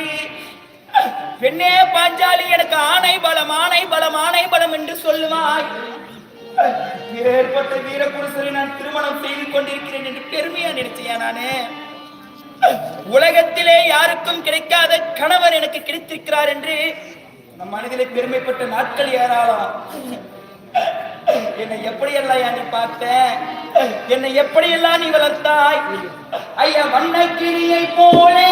பாஞ்சாலி. பெண்ணே பாஞ்சாலி எனக்கு ஆணை பலம் ஆணை பலம் ஆணை பலம் என்று சொல்லுவாய். ஏற்பட்ட வீரபுருஷரை நான் திருமணம் செய்து கொண்டிருக்கிறேன் என்று பெருமையா நினைச்சியா நானே? உலகத்திலே யாருக்கும் கிடைக்காத கணவர் எனக்கு கிடைத்திருக்கிறார் என்று நம் மனதிலே பெருமைப்பட்ட நாட்கள் ஏராளம். என்னை எப்படியெல்லாம் நீ பார்த்த என்னை எப்படியெல்லாம் நீ வளர்த்தாய்? ஐயா வண்ண கிளியை போலே.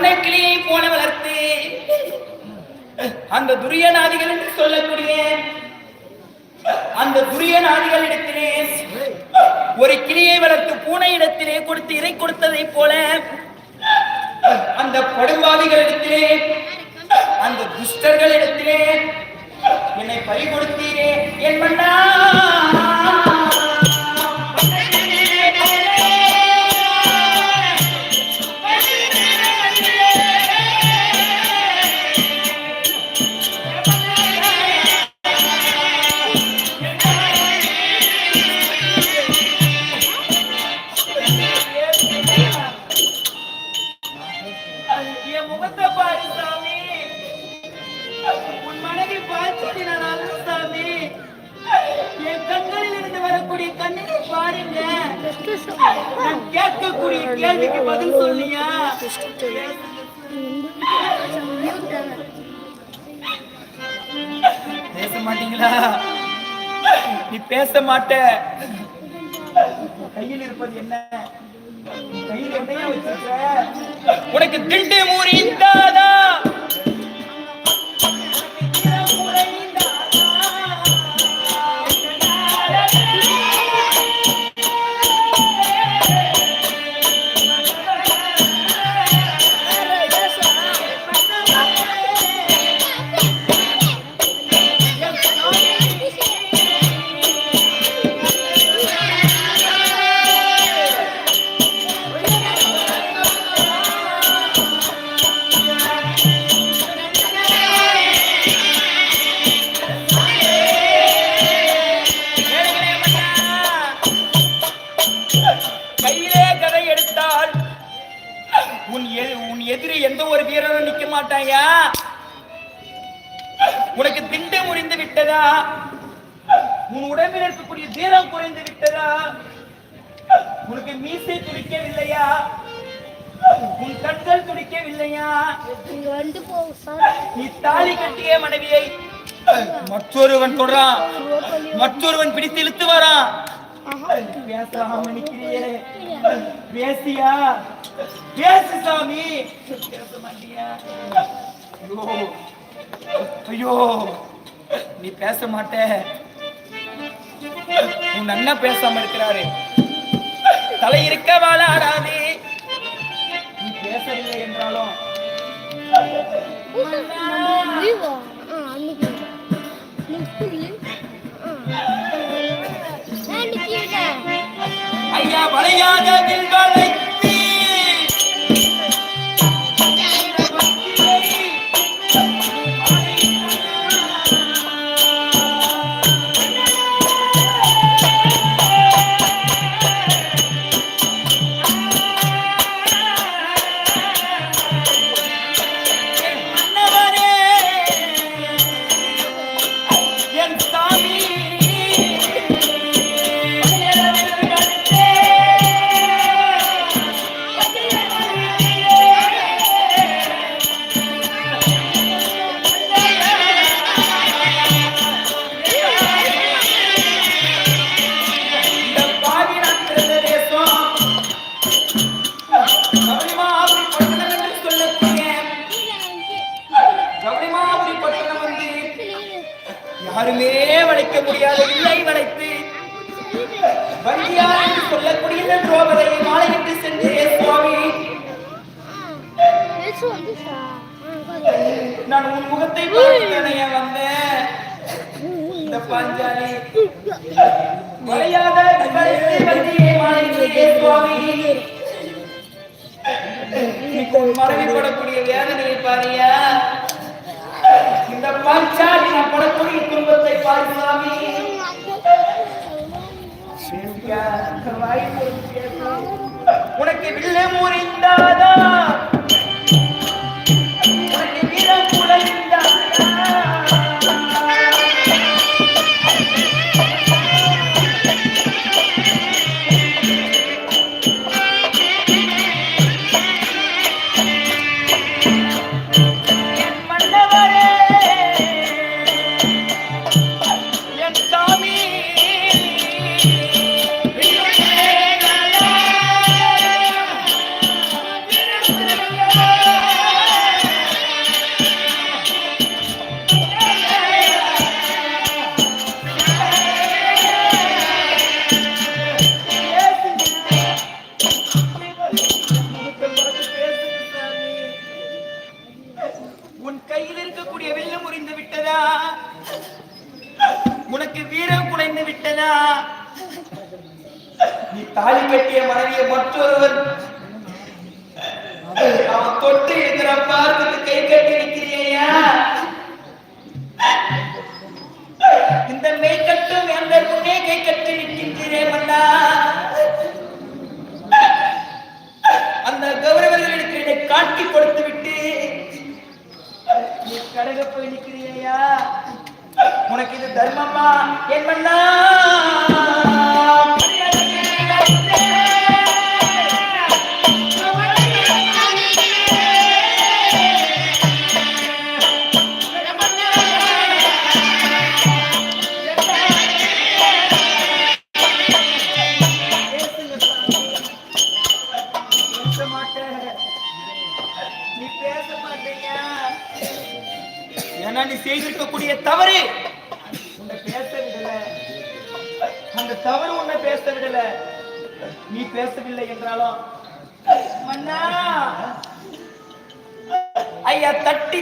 ஒரு கிளியை போல வளர்த்து அந்த துரியநாதிகள் என்று சொல்லக்கூடிய அந்த துரியநாதிகளிடத்திலே ஒரு கிளியை வளர்த்து பூனை இடத்திலே கொடுத்து இறை கொடுத்ததை போல அந்த படுவாதிகள் இடத்திலே அந்த துஷ்டர்கள் இடத்திலே என்னை பறி கொடுத்தீரே என் மன்னா! கையில் இருப்பது என்ன? கையில் என்னையா வச்சிருக்க? உனக்கு திண்டு மூறி தாதா குறைந்து விட்டதா? உனக்கு மீசை துடிக்கவில்லையா? உன் கண்கள் துடிக்கவில்லையா? நீ தாலி கட்டிய மனைவியை மற்றொருவன் தொடரான் மற்றொருவன் பிடித்து இழுத்து வரான் பேசாம நிக்கிறியே பேசியா? பேசு சாமி. பேச மாட்டியா? ஐயோ. ஐயோ. நீ பேச மாட்ட. உன் அண்ணன் பேசாம இருக்கிறாரு தலை இருக்க வாழாடாது நீ பேசவில்லை என்றாலும் ஐயா வளையாத முடியாத வில்லை வளைத்து. வங்கியார் என்று சொல்லக்கூடிய திரௌபதியை மாலையிட்டு சென்று சுவாமி. நான் உன் முகத்தை பார்த்துதானே வந்தேன். இந்த பாஞ்சாலி. மழையாக வங்கியை மாலையிட்டு சுவாமி. மறைவிடக்கூடிய வேதனையை பாரியா? இந்த பாய்ச்சால் நான் படக்கூடிய துன்பத்தை பாரு சுவாமி. உனக்கு வில்லே முறிந்தாதான் தர்மம்மா என் மன்னா. கைய தட்டி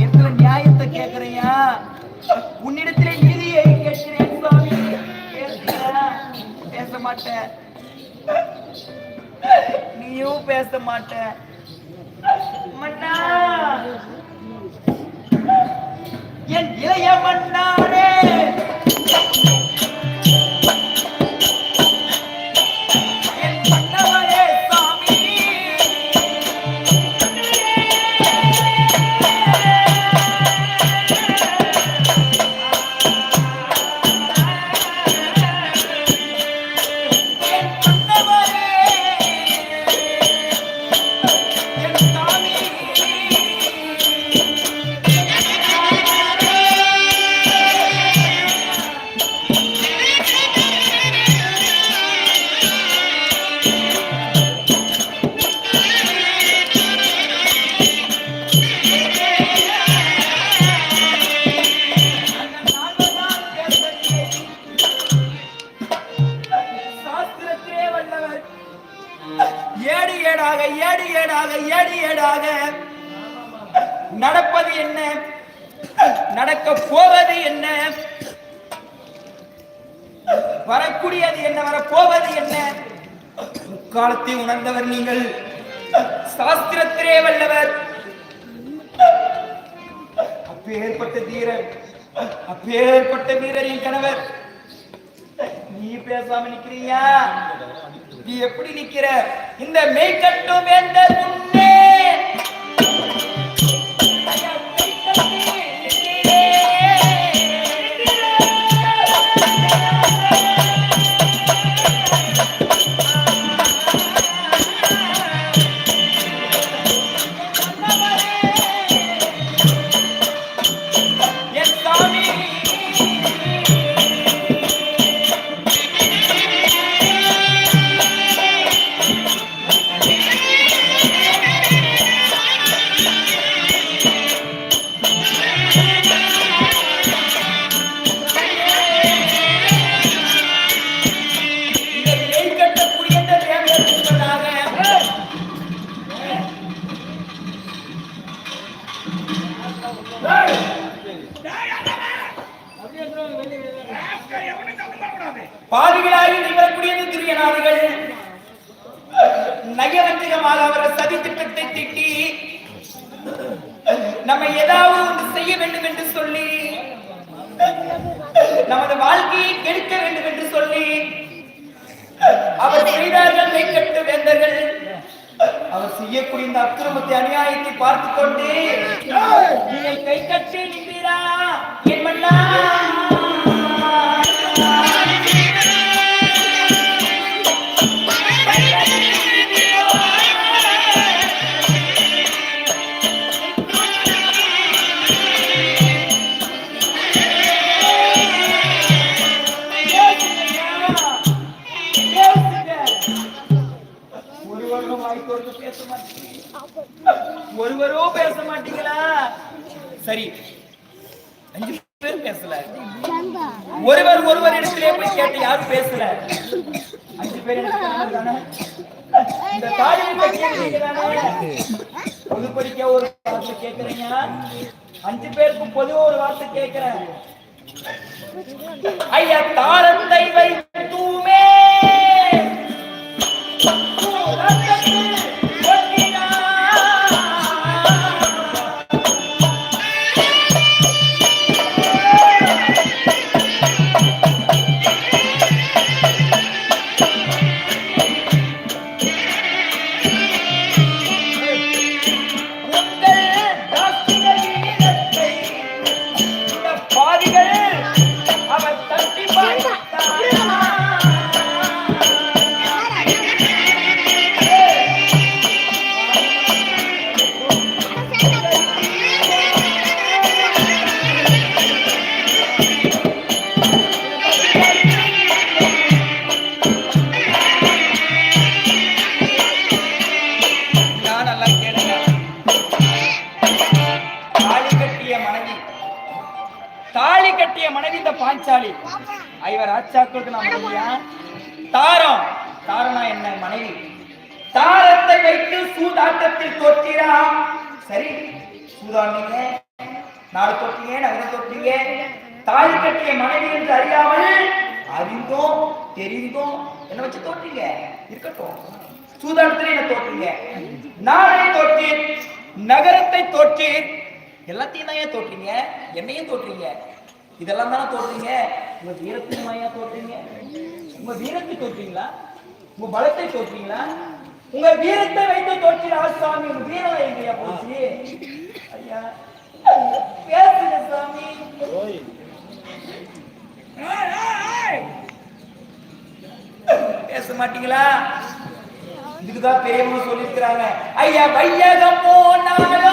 இடத்துல நியாயத்தை கேட்கிறையா உன்னிடத்திலே நீதியை கேட்கிறேன் சுவாமி. பேச மாட்டேன். நீயும் பேச மாட்டேன். மன்னா. என் இளைய மன்னாரே. நடக்க போவது என்ன? வரக்கூடியது என்ன? வரப்போவது என்ன? முக்காலத்தை உணர்ந்தவர் நீங்கள். சாஸ்திரத்திலே வல்லவர். அப்பேற்பட்ட தீரர் அப்பேற்பட்ட வீரரின் கணவர். நீ பேசாம நிக்கிறியா? நீ எப்படி நிக்கிற? இந்த மெய்கட்டும் வேந்தர் பாவிகளாகி நிகழக்கூடியது திரியனாதிகள் நயவஞ்சகமாக அவர் சதி திட்டத்தை திட்டி நம்ம ஏதாவது ஒன்று செய்ய வேண்டும் என்று சொல்லி நமது வாழ்க்கையை கெடுக்க வேண்டும் என்று சொல்லி அவர் செய்தார்கள் மெய்கட்டு வேந்தர்கள். அவர் செய்யக்கூடிய இந்த அக்கிரமத்தை அநியாயத்தை பார்த்துக் கொண்டு சரி. அஞ்சு பேர் பேசல. ஒருவர் ஒருவர் இடத்திலே போய் கேட்டு யாரும் பேசல. அஞ்சு பேர்? இந்த தாலியை கேட்கறீங்க தானே? பொதுப்படிக்க ஒரு வார்த்தை கேட்கறீங்க? அஞ்சு பேருக்கும் பொதுவா ஒரு வார்த்தை கேட்கிறேன். ஐயா தாரத்தை வைத்துமே நாடு தொட்டீங்க நகரம் தொட்டீங்க தாலி கட்டிய மனைவி என்று அறியாமல் அறிந்தோம் தெரிந்தோம் என்ன வச்சு தோற்றீங்க. இருக்கட்டும். சூதானத்திலே என்ன தோற்றீங்க. நாடை தோற்றீர் நகரத்தை தோற்றீர் எல்லாத்தையும் தான் ஏன் தோற்றீங்க? என்னையும் தோற்றீங்க. இதெல்லாம் தானே தோற்றீங்க. உங்க வீரத்தையும் மாயா தோற்றீங்க? உங்க வீரத்தை தோற்றீங்களா? உங்க பலத்தை தோற்றீங்களா? உங்க வீரத்தை வைத்து தோற்றின சாமி உங்க வீரம் எங்கயா போச்சு? ஐயா பேசுங்க சாமி பேச மாட்டீங்களா? இதுக்குதான் பெரியவங்க சொல்லியிருக்கிறாங்க. ஐயா வையகம் போனாலும்